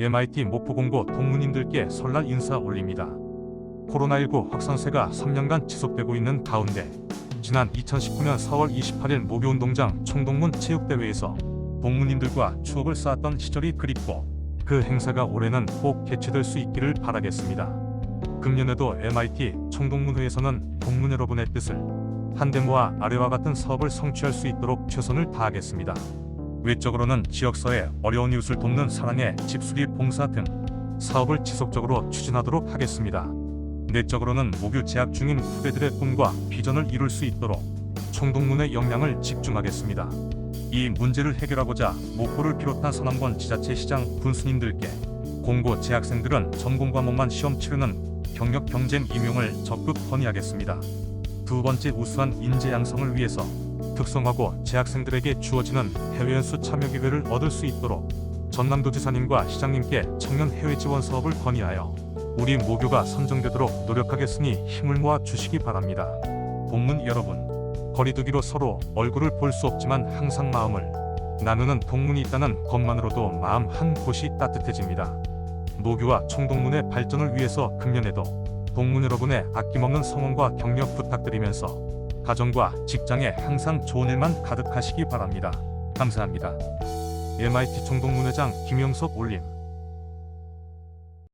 MIT 목포공고 동문인들께 설날 인사 올립니다. 코로나19 확산세가 3년간 지속되고 있는 가운데 지난 2019년 4월 28일 목요운동장 총동문 체육대회에서 동문인들과 추억을 쌓았던 시절이 그립고 그 행사가 올해는 꼭 개최될 수 있기를 바라겠습니다. 금년에도 MIT 총동문회에서는 동문 여러분의 뜻을 한데 모아 아래와 같은 사업을 성취할 수 있도록 최선을 다하겠습니다. 외적으로는 지역사회 어려운 이웃을 돕는 사랑의 집수리 봉사 등 사업을 지속적으로 추진하도록 하겠습니다. 내적으로는 모교 재학 중인 후배들의 꿈과 비전을 이룰 수 있도록 총동문의 역량을 집중하겠습니다. 이 문제를 해결하고자 목포를 비롯한 서남권 지자체 시장 군수님들께 공고 재학생들은 전공 과목만 시험 치르는 경력 경쟁 임용을 적극 건의하겠습니다. 두 번째 우수한 인재 양성을 위해서 특성화고 재학생들에게 주어지는 해외 연수 참여 기회를 얻을 수 있도록 전남도지사님과 시장님께 청년 해외 지원 사업을 건의하여 우리 모교가 선정되도록 노력하겠으니 힘을 모아 주시기 바랍니다. 동문 여러분, 거리두기로 서로 얼굴을 볼 수 없지만 항상 마음을 나누는 동문이 있다는 것만으로도 마음 한 곳이 따뜻해집니다. 모교와 총동문의 발전을 위해서 금년에도 동문 여러분의 아낌없는 성원과 격려 부탁드리면서 가정과 직장에 항상 좋은 일만 가득하시기 바랍니다. 감사합니다. MIT 총동문회장 김영석 올림